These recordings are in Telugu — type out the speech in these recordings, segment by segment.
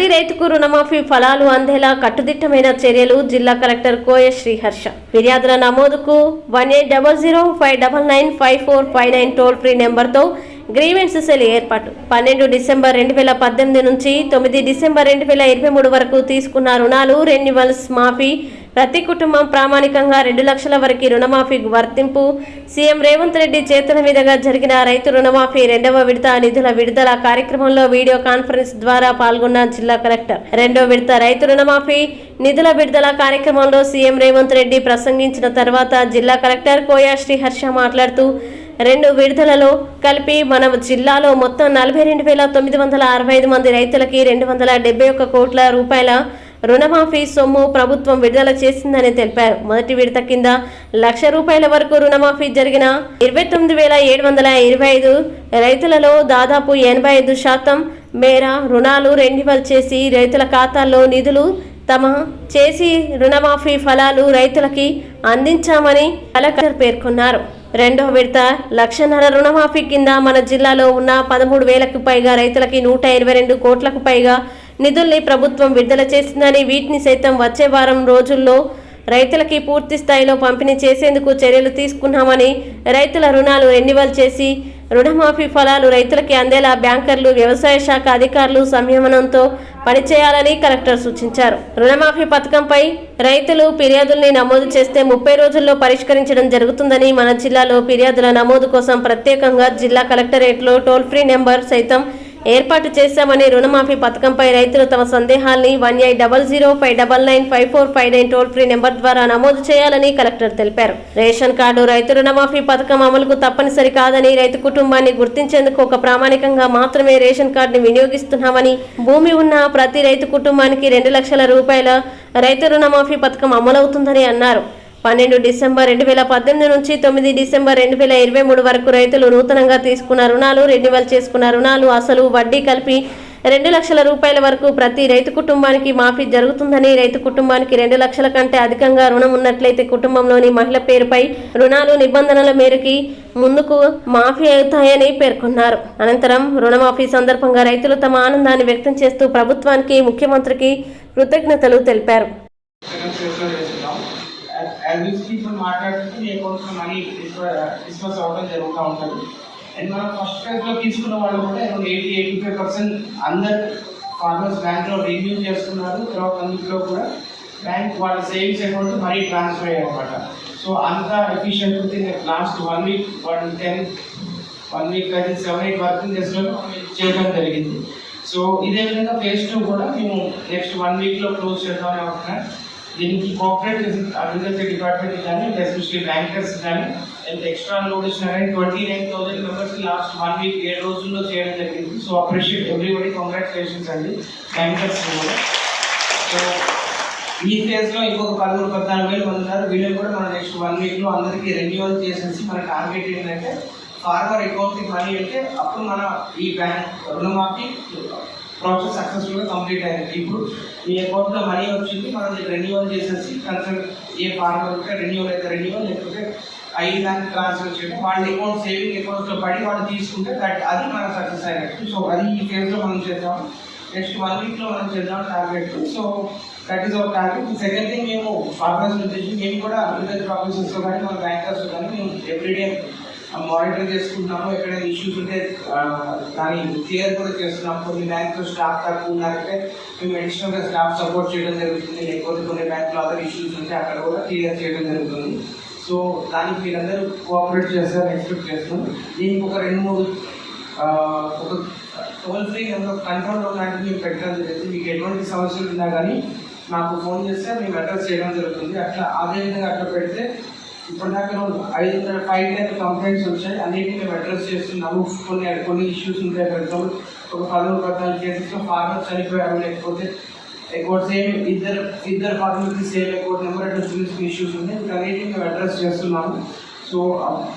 ప్రతి రైతుకు రుణమాఫీ ఫలాలు అందేలా కట్టుదిట్టమైన చర్యలు జిల్లా కలెక్టర్ కోయ శ్రీహర్ష. ఫిర్యాదుల నమోదుకు one eight double zero five double nine five four five nine toll free నెంబర్తో గ్రీవెన్స్ సెల్ ఏర్పాటు. పన్నెండు డిసెంబర్ రెండు వేల పద్దెనిమిది నుంచి తొమ్మిది డిసెంబర్ రెండు వేల ఇరవై మూడు వరకు తీసుకున్న రుణాలు రెన్యువల్స్ మాఫీ ప్రతి కుటుంబం ప్రామాణికంగా రెండు లక్షల వరకు రుణమాఫీ వర్తింపు. సీఎం రేవంత్ రెడ్డి చేతుల మీదుగా జరిగిన రైతు రుణమాఫీ రెండవ విడత నిధుల విడుదల కార్యక్రమంలో వీడియో కాన్ఫరెన్స్ ద్వారా పాల్గొన్న జిల్లా కలెక్టర్. రెండో విడత రైతు రుణమాఫీ నిధుల విడుదల కార్యక్రమంలో సీఎం రేవంత్ రెడ్డి ప్రసంగించిన తర్వాత జిల్లా కలెక్టర్ కోయా శ్రీహర్ష మాట్లాడుతూ రెండు విడుదలలో కలిపి మన జిల్లాలో మొత్తం నలభై రెండు వేల తొమ్మిది వందల అరవై ఐదు మంది రైతులకి రెండు వందల డెబ్బై ఒక్క కోట్ల రూపాయల రుణమాఫీ సొమ్ము ప్రభుత్వం విడుదల చేసిందని తెలిపారు. మొదటి విడత కింద లక్ష రూపాయల వరకు రుణమాఫీ జరిగిన ఇరవై తొమ్మిది వేల ఏడు వందల ఇరవై ఐదు రైతులలో దాదాపు ఎనభై ఐదు శాతం మేర రుణాలు రెన్యువల్ చేసి రైతుల ఖాతాల్లో నిధులు తమ చేసి రుణమాఫీ ఫలాలు రైతులకి అందించామని కలెక్టర్ పేర్కొన్నారు. రెండో విడత లక్షన్నర రుణమాఫీ కింద మన జిల్లాలో ఉన్న పదమూడు వేలకు పైగా రైతులకి నూట ఇరవై రెండు కోట్లకు పైగా నిధుల్ని ప్రభుత్వం విడుదల చేసిందని వీటిని సైతం వచ్చే వారం రోజుల్లో రైతులకి పూర్తి స్థాయిలో పంపిణీ చేసేందుకు చర్యలు తీసుకున్నామని రైతుల రుణాలు రెన్యువల్ చేసి రుణమాఫీ ఫలాలు రైతులకి అందేలా బ్యాంకర్లు వ్యవసాయ శాఖ అధికారులు సంయమనంతో పనిచేయాలని కలెక్టర్ సూచించారు. రుణమాఫీ పథకంపై రైతులు ఫిర్యాదుల్ని నమోదు చేస్తే ముప్పై రోజుల్లో పరిష్కరించడం జరుగుతుందని మన జిల్లాలో ఫిర్యాదుల నమోదు కోసం ప్రత్యేకంగా జిల్లా కలెక్టరేట్లో టోల్ ఫ్రీ నెంబర్ సైతం ఏర్పాటు చేశామని రుణమాఫీ పథకంపై రైతులు తమ సందేహాల్ని one eight double zero five double nine five four five nine toll free number ద్వారా నమోదు చేయాలని కలెక్టర్ తెలిపారు. రేషన్ కార్డు రైతు రుణమాఫీ పథకం అమలుకు తప్పనిసరి కాదని రైతు కుటుంబాన్ని గుర్తించేందుకు ఒక ప్రామాణికంగా మాత్రమే రేషన్ కార్డుని వినియోగిస్తున్నామని భూమి ఉన్న ప్రతి రైతు కుటుంబానికి రెండు లక్షల రూపాయల రైతు రుణమాఫీ పథకం అమలవుతుందని అన్నారు. పన్నెండు డిసెంబర్ రెండు వేల పద్దెనిమిది నుంచి తొమ్మిది డిసెంబర్ రెండు వేల ఇరవై మూడు వరకు రైతులు నూతనంగా తీసుకున్న రుణాలు రెన్యువల్ చేసుకున్న రుణాలు అసలు వడ్డీ కలిపి రెండు లక్షల రూపాయల వరకు ప్రతి రైతు కుటుంబానికి మాఫీ జరుగుతుందని రైతు కుటుంబానికి రెండు లక్షల కంటే అధికంగా రుణం ఉన్నట్లయితే కుటుంబంలోని మహిళ పేరుపై రుణాలు నిబంధనల మేరకి ముందుకు మాఫీ అవుతాయని పేర్కొన్నారు. అనంతరం రుణమాఫీ సందర్భంగా రైతులు తమ ఆనందాన్ని వ్యక్తం చేస్తూ ప్రభుత్వానికి ముఖ్యమంత్రికి కృతజ్ఞతలు తెలిపారు. యాజ్ యూస్ ఇప్పుడు మాట్లాడుతూ మీ మనీ డిస్పర్స్ అవ్వడం జరుగుతూ ఉంటుంది. అండ్ మనం ఫస్ట్ ప్రైజ్లో తీసుకున్న వాళ్ళు కూడా around eighty eighty five percent అందరు ఫార్మర్స్ బ్యాంక్లో రిన్యూ చేస్తున్నారు తర్వాత అందులో కూడా బ్యాంక్ వాళ్ళ సేవింగ్స్ అకౌంట్ మరీ ట్రాన్స్ఫర్ అయ్యాయి సో అంత efficient with last one week one ten one week అయితే సెవెన్ ఎయిట్ వర్కింగ్ డేస్లో చేయడం జరిగింది. సో ఇదే విధంగా ఫేజ్ టూ కూడా మేము నెక్స్ట్ వన్ వీక్లో క్లోజ్ చేద్దామని అనుకుంటున్నాం దీనికి కోఆపరేట్ అగ్రికల్చర్ డిపార్ట్మెంట్ కానీ ఎస్పెషల్లీ బ్యాంకర్స్ కానీ ఎంత ఎక్స్ట్రా లోడ్ ఇచ్చినా కానీ twenty nine thousand members last one week ఏడు రోజుల్లో చేయడం జరిగింది. సో అప్రిషియేట్ ఎవ్రీబడి కంగ్రాచులేషన్స్ అండి. బ్యాంకర్స్ కూడా. సో ఈ ఫేజ్లో ఇంకొక పదమూడు పద్నాలుగు వేలు మంది ఉన్నారు. వీళ్ళని కూడా మనం నెక్స్ట్ వన్ వీక్లో అందరికీ రెన్యువల్ చేసేసి మన టార్గెట్ ఏంటంటే ఫార్మర్ అకౌంట్ మనీ అంటే అప్పుడు మన ఈ బ్యాంక్ రుణమాఫీ ప్రాసెస్ సక్సెస్ఫుల్గా కంప్లీట్ అయింది. ఇప్పుడు మీ అకౌంట్లో మనీ వచ్చింది మనం రెన్యువల్ చేసేసి కన్సల్ట్ ఏ ఫార్మర్ ఉంటే రెన్యువల్ అయితే రెన్యువల్ లేకపోతే ఐదు దానికి ట్రాన్స్ఫర్ చేయడం. వాళ్ళ అకౌంట్ సేవింగ్ అకౌంట్లో పడి వాళ్ళు తీసుకుంటే దట్ అది మనకు సక్సెస్ అయినట్టు. సో అది ఈ కేసులో మనం చేద్దాం. నెక్స్ట్ వన్ వీక్లో మనం చేద్దాం target so that is our target second thing మేము ఫార్మర్స్ నుంచి మేము కూడా అగ్రికల్చర్ ఆఫీసర్స్తో కానీ మన బ్యాంకర్స్తో కానీ మేము ఎవ్రీడే మానిటర్ చేసుకుంటున్నాము. ఎక్కడైనా ఇష్యూస్ ఉంటే దాన్ని క్లియర్ కూడా చేస్తున్నాము. కొన్ని బ్యాంకులో స్టాఫ్ తక్కువ ఉన్నారంటే మేము అడిషనల్గా స్టాఫ్ సపోర్ట్ చేయడం జరుగుతుంది. లేకపోతే కొన్ని బ్యాంకులో అదర్ ఇష్యూస్ ఉంటే అక్కడ కూడా క్లియర్ చేయడం జరుగుతుంది. సో దానికి మీరందరూ కోఆపరేట్ చేస్తారని ఎక్స్పెక్ట్ చేస్తున్నాం దీనికి ఒక రెండు మూడు ఒక టోల్ ఫ్రీ నెంబర్ కంట్రోల్ లాంటివి మేము పెట్టడం జరిగింది. మీకు ఎటువంటి సమస్యలు ఉన్నా కానీ నాకు ఫోన్ చేస్తే మేము అడ్రస్ చేయడం జరుగుతుంది. అట్లా అదేవిధంగా అట్లా పెడితే ఇప్పటిదాకా ఐదు ఫైవ్ టెన్ కంప్లైంట్స్ వచ్చాయి. అన్నిటిని మేము అడ్రస్ చేస్తున్నాము. కొన్ని కొన్ని ఇష్యూస్ ఉంటాయి. ఫర్ ఎగ్జాంపుల్ ఒక పదమూడు పద్నాలుగు కేసెస్లో ఫార్మర్ చనిపోయారు లేకపోతే ఎక్కువ సేమ్ ఇద్దరు ఇద్దరు ఫార్మర్కి సేమ్ అకౌంట్ నెంబర్ అట్లా చూసిన ఇష్యూస్ ఉన్నాయి. వీటన్నిటిని మేము అడ్రస్ చేస్తున్నాము. సో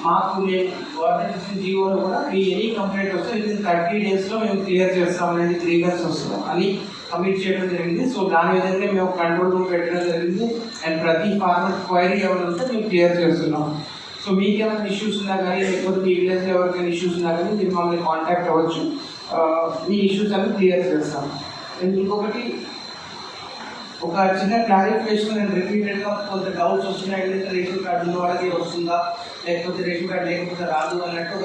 మాకు మేము గవర్నమెంట్ ఇచ్చిన జీవోలో కూడా ఈ ఎనీ కంప్లైంట్ వస్తే విత్ ఇన్ థర్టీ డేస్లో మేము క్లియర్ చేస్తాం అనేది గ్రీవెన్స్ వస్తుంది. అని కమిట్ చేయడం జరిగింది. సో దాని విధంగా మేము కంట్రోల్ రూమ్ పెట్టడం జరిగింది. అండ్ ప్రతి ఫార్మర్ క్వైరీ ఎవరంతా ఉంటే మేము క్లియర్ చేస్తున్నాం. సో మీకు ఏమైనా ఇష్యూస్ ఉన్నా కానీ లేకపోతే మీ విలేజ్లో ఎవరికైనా ఇష్యూస్ ఉన్నా కానీ మీరు మమ్మల్ని కాంటాక్ట్ అవ్వచ్చు. మీ ఇష్యూస్ అన్ని క్లియర్ చేస్తాం. అండ్ ఇంకొకటి ఒక చిన్న క్లారిఫికేషన్ నేను రిపీటెడ్గా కొంత డౌట్స్ వస్తున్నాయి. రేషన్ కార్డు ఉన్న వాళ్ళకి వస్తుందా లేకపోతే రేషన్ కార్డు లేకపోతే రాదు అన్నట్టు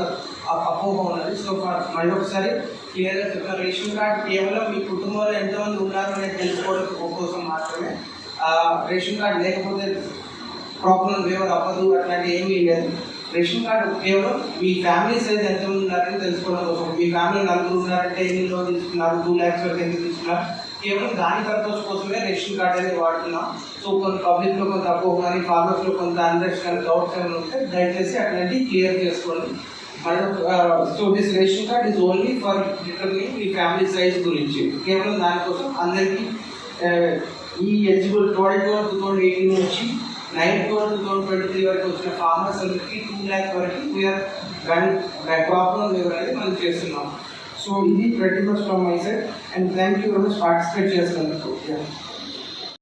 ఒక అపోహ ఉన్నది. సో మళ్ళీ ఒకసారి క్లియర్గా చెప్తాను రేషన్ కార్డు కేవలం మీ కుటుంబంలో ఎంతమంది ఉన్నారు అనేది తెలుసుకోవడం కోసం మాత్రమే రేషన్ కార్డు లేకపోతే ప్రాబ్లం వేవర్ అవ్వదు అట్లాంటి ఏమీ లేదు. రేషన్ కార్డు కేవలం మీ ఫ్యామిలీ సైజ్ ఎంతమంది ఉన్నారని తెలుసుకోవడం కోసం. మీ ఫ్యామిలీ నలుగురు ఉన్నారంటే ఎన్ని లోన్ తీసుకున్నారు? టూ ల్యాక్స్ వరకు ఎందుకు తీసుకున్నారు? కేవలం దాని పర్పస్ కోసమే రేషన్ కార్డ్ అనేది వాడుతున్నాం. సో కొంత పబ్లిక్లో కొంత అపోహ కానీ ఫార్మర్స్ కొంత అండర్స్ కానీ డౌట్స్ కానీ ఉంటే దయచేసి అట్లాంటివి క్లియర్ చేసుకోండి. So this ration card is only for determining me family size గురించి. కేవలం దానికోసం అందరికీ ఈ eligible twelve twelve two thousand eighteen నుంచి nine twelve two thousand twenty three వరకు వచ్చిన ఫార్మర్స్ అందరికీ టూ ల్యాక్ వరకు వీఆర్ రన్ ప్రాబ్లం అనేది మనం చేస్తున్నాం. సో ఇది ప్రతి much from my side and thank you very much participate చేస్తున్నందుకు